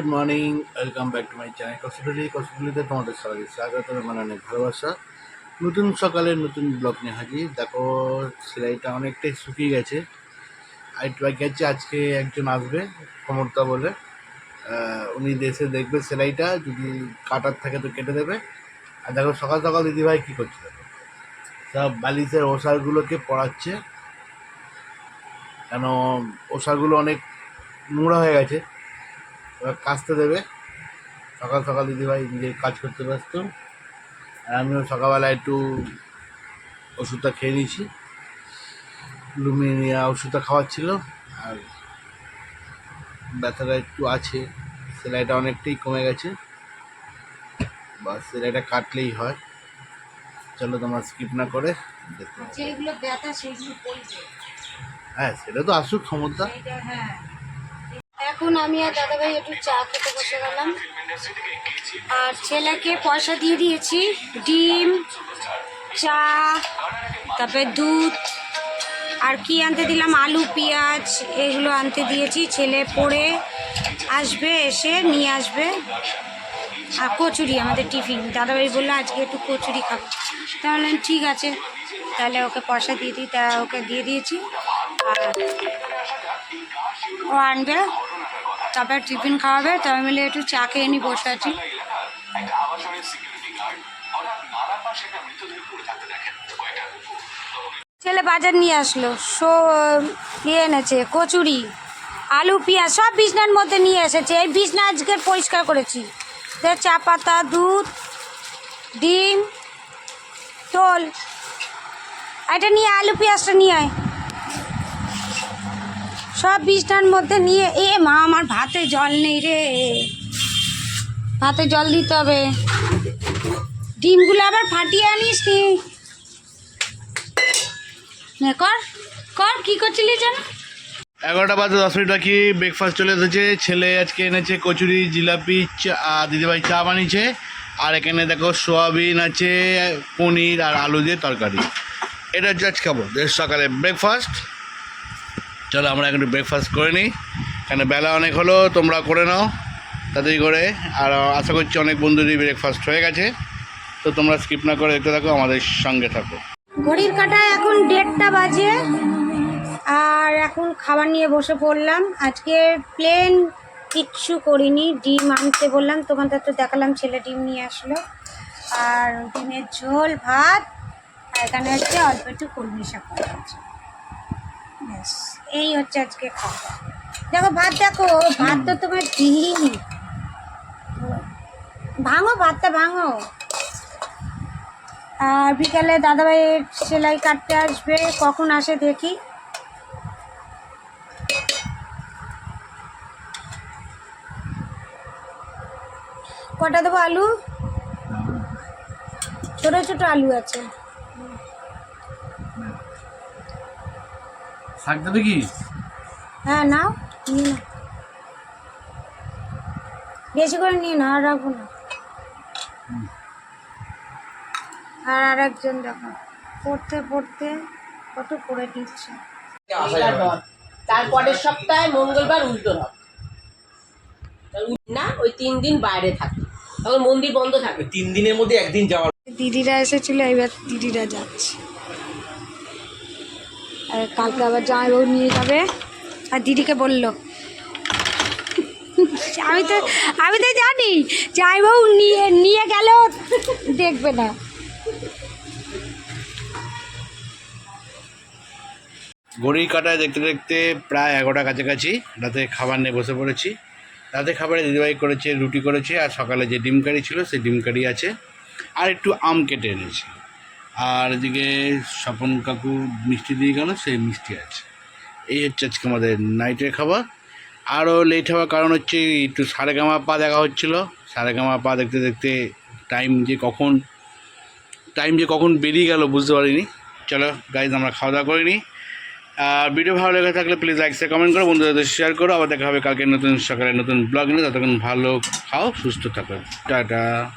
Good morning welcome back to my channel কসুটুলি কসুটুলিতে তোমাদের সবাই স্বাগত মানে অনেক ভালোবাসা নতুন সকালে নতুন ব্লগ নিয়ে হাজির। দেখো, সেলাইটা অনেকটাই শুকিয়ে গেছে। আর একটু আছে আজকে একজন আসবে ক্ষমতা বলে। উনি দেশে দেখবে সেলাইটা, যদি কাটার থাকে তো কেটে দেবে। আর দেখো, সকাল সকাল দিদিভাই কী করছে দেখো। সব বালিশের ওষারগুলোকে পড়াচ্ছে। কেন, ওষারগুলো অনেক নোংরা হয়ে গেছে। এবার কাচতে দেবে। সকাল সকাল দিদিভাই নিজের কাজ করতে ব্যস্ত। আর আমিও সকালবেলা একটু ওষুধটা খেয়ে নিয়েছি। লুমিনিয়া ওষুধটা খাওয়াচ্ছিল। আর ব্যথাটা একটু আছে। সেলাইটা অনেকটাই কমে গেছে। বা সেলাইটা কাটলেই হয়। চলো তোমার স্কিপ না করে দেখতে হ্যাঁ সেটা তো আসুক ক্ষমতা। হ্যাঁ। এখন আমি আর দাদাভাই একটু চা খেতে বসে গেলাম। আর ছেলেকে পয়সা দিয়ে দিয়েছি, ডিম, চা, তারপরে দুধ, আর কি আনতে দিলাম? আলু, পেঁয়াজ, এগুলো আনতে দিয়েছি। ছেলে পড়ে আসবে, এসে নিয়ে আসবে। আর কচুরি, আমাদের টিফিন। দাদাভাই বলল, আজকে একটু কচুরি খাব। তাহলে ঠিক আছে। তাহলে ওকে পয়সা দিয়ে দিই, তা ওকে দিয়ে দিয়েছি। আর ও আনবে। তারপর টিফিন খাওয়াবে তবে মিলে একটু চা খেয়ে নিয়ে বসে আছি। ছেলে বাজার নিয়ে আসলো সো ইয়ে এনেছে কচুরি আলু পেঁয়াজ সব বিছনার মধ্যে নিয়ে এসেছে। এই বিছনা আজকে পরিষ্কার করেছি। চা পাতা দুধ ডিম তোল এটা নিয়ে আলু পেঁয়াজটা নিয়ে আয়। সব বিছনার মধ্যে নিয়ে, এ মা, আমার ভাতে জল নেই রে। ভাতে জল দিতে হবে। ডিমগুলো আবার ফাটিয়ে আনিস নি, কর কর, কি করছিলি যেন? এগারোটা বাজে, দশ মিনিট বাকি ব্রেকফাস্ট চলে এসেছে। ছেলে আজকে এনেছে কচুরি, জিলাপি আর দিদিভাই চা বানিয়েছে। আর এখানে দেখো সোয়াবিন আছে, পনির আর আলু দিয়ে তরকারি। এটা হচ্ছে আজ খাব সকালে ব্রেকফাস্ট চলো আমরা একটু ব্রেকফাস্ট করে নিই। কেন বেলা অনেক হলো, তোমরা করে নাও তাড়াতাড়ি করে। আর আশা করছি অনেক বন্ধুরই ব্রেকফাস্ট হয়ে গেছে। তো তোমরা স্কিপ না করে দেখতে থাকো, আমাদের সঙ্গে থাকো। ঘড়ির কাঁটায় এখন দেড়টা বাজে। আর এখন খাবার নিয়ে বসে পড়লাম। আজকে প্লেন কিচ্ছু করিনি। ডিম আনতে বললাম, তোমাদের তো দেখালাম, ছেলে ডিম নিয়ে আসলো। আর ডিমের ঝোল, ভাত, আর এখানে হচ্ছে অল্প একটু কলমি শাক ব্যাস। এই হচ্ছে আজকে খাওয়া। দেখো, ভাত দেখো, ভাত তো তোমার দিইনি। ভাঙো, ভাতটা ভাঙো। আর বিকালে দাদাভাইয়ের সেলাই কাটতে আসবে, কখন আসে দেখি। কটা দেবো আলু? ছোট ছোট আলু আছে। শাক দেবে কি হ্যাঁ নাও নিয়ে নাও। বেশি করে নিয়ে নাও আর রাখব না। আর আরেকজন দেখো পড়তে পড়তে কত পড়ে দিচ্ছে। তারপরের সপ্তাহে মঙ্গলবার উল্টো রথ না ওই তিন দিন বাইরে থাকি। তখন মন্দির বন্ধ থাকে। তিন দিনের মধ্যে একদিন যাওয়ার দিদিরা এসেছিল এবার দিদিরা যাচ্ছে। আর কালকে আবার জামাইবাবু নিয়ে যাবে। আর দিদিকে বলল, আমি তো আমি তো জানি, জামাইবাবু নিয়ে নিয়ে গেলেও দেখবে না। ঘড়ির কাটায় দেখতে দেখতে প্রায় এগারোটা কাছাকাছি, রাতে খাবার নিয়ে বসে পড়েছি। রাতে খাবারে দিদিভাই করেছে, রুটি করেছে, আর সকালে যে ডিম কারি ছিল, সেই ডিম কারি আছে, আর একটু আম কেটে এনেছি। আর এদিকে স্বপন কাকু মিষ্টি দিয়ে গেল, সেই মিষ্টি আছে। এই হচ্ছে আজকে আমাদের নাইটের খাবার। আরও লেট হওয়ার কারণ হচ্ছে একটু সারেগামা পা দেখা হচ্ছিল। সারেগামা পা দেখতে দেখতে টাইম যে কখন টাইম যে কখন বেরিয়ে গেল বুঝতে পারিনি। চলো গাইজ আমরা খাওয়া দাওয়া করিনি আর ভিডিও ভালো লেগে থাকলে প্লিজ লাইক শেয়ার কমেন্ট করো, বন্ধুদের শেয়ার করো। আবার দেখা হবে কালকে নতুন সকালে নতুন ব্লগ নিয়ে। ততক্ষণ ভালো খাও, সুস্থ থাকো। টাটা।